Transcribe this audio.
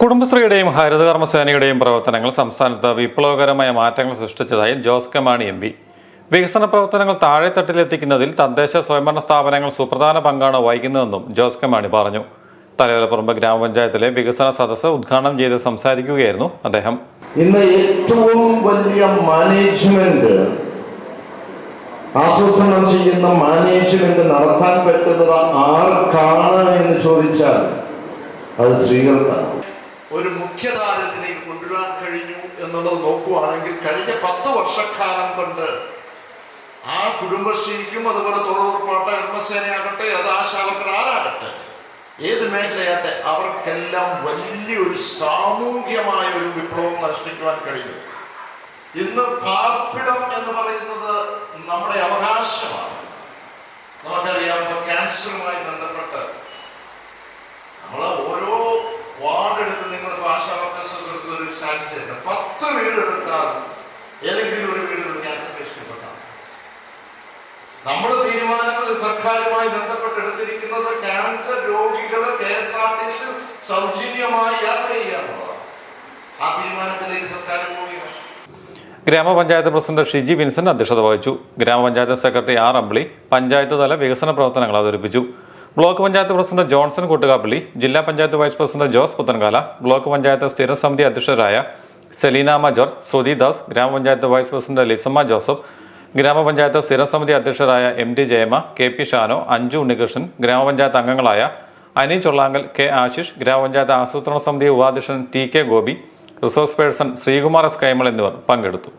കുടുംബശ്രീയുടെയും ഹരിതകർമ്മസേനയുടെയും പ്രവർത്തനങ്ങൾ സംസ്ഥാനത്ത് വിപ്ലവകരമായ മാറ്റങ്ങൾ സൃഷ്ടിച്ചതായി Jose K Mani M P. വികസന പ്രവർത്തനങ്ങൾ താഴെത്തട്ടിലെത്തിക്കുന്നതിൽ തദ്ദേശ സ്വയംഭരണ സ്ഥാപനങ്ങൾ സുപ്രധാന പങ്കാണ് വഹിക്കുന്നതെന്നും ജോസ് കെ മാണി പറഞ്ഞു. തലയോലപ്പുറമ്പ് ഗ്രാമപഞ്ചായത്തിലെ വികസന സദസ്സ് ഉദ്ഘാടനം ചെയ്ത് സംസാരിക്കുകയായിരുന്നു അദ്ദേഹം. ഇന്ന് ഏറ്റവും വലിയ മാനേജ്മെന്റ് ആസൂത്രണം ചെയ്യുന്ന മാനേജ്മെന്റ് നടത്താൻ പറ്റുന്നത് ആർക്കാണ് എന്ന് ചോദിച്ചാൽ അത് സ്ത്രീകൾക്കാണ്. ഒരു മുഖ്യധാരത്തിലേക്ക് കൊണ്ടുവരാൻ കഴിഞ്ഞു എന്നുള്ളത് നോക്കുവാണെങ്കിൽ കഴിഞ്ഞ പത്ത് വർഷക്കാലം കൊണ്ട് ആ കുടുംബശ്രീക്കും അതുപോലെ തൊഴിലുറപ്പാട്ടെ എർമ്മസേനയാകട്ടെ അത് ആശാവർക്കർ ആരാകട്ടെ ഏത് മേഖലയാകട്ടെ അവർക്കെല്ലാം വലിയൊരു സാമൂഹ്യമായ ഒരു വിപ്ലവം സൃഷ്ടിക്കുവാൻ കഴിഞ്ഞു. ഇന്ന് പാർപ്പിടം എന്ന് പറയുന്നത് നമ്മുടെ അവകാശമാണ്. നമുക്കറിയാം ക്യാൻസറുമായി ബന്ധപ്പെട്ട് നമ്മൾ തീരുമാനങ്ങൾ സർക്കാരുമായി ബന്ധപ്പെട്ട് എടുത്തിരിക്കുന്നത് ക്യാൻസർ രോഗികൾ K S R T C സൗജന്യമായി യാത്ര ചെയ്യുക എന്നുള്ളതാണ്. ആ തീരുമാനത്തിലേക്ക് സർക്കാർ പോവുക ഗ്രാമപഞ്ചായത്ത് പ്രസിഡന്റ് ഷിജി വിൻസെന്റ് അധ്യക്ഷത വഹിച്ചു. ഗ്രാമപഞ്ചായത്ത് സെക്രട്ടറി ആർ അമ്പിളി പഞ്ചായത്ത് തല വികസന പ്രവർത്തനങ്ങൾ അവതരിപ്പിച്ചു. Block panchayat president Johnson Koottukappally ജില്ലാ panchayat vice president Jose Puthenkala block panchayat സ്ഥിരസമിതി അധ്യക്ഷരായ സെലീന മജോർ ശ്രുതി ദാസ് ഗ്രാമപഞ്ചായത്ത് വൈസ് പ്രസിഡന്റ് ലിസമ്മ ജോസഫ് ഗ്രാമപഞ്ചായത്ത് സ്ഥിരസമിതി അധ്യക്ഷരായ M D Jayama K P Shano Anju Unnikrishnan ഗ്രാമപഞ്ചായത്ത് അംഗങ്ങളായ അനി ചൊള്ളാങ്കൽ കെ ആശിഷ് ഗ്രാമപഞ്ചായത്ത് ആസൂത്രണ സമിതി ഉപാധ്യക്ഷൻ T K Gopi resource person Sreekumar S Kaimal എന്നിവർ പങ്കെടുത്തു.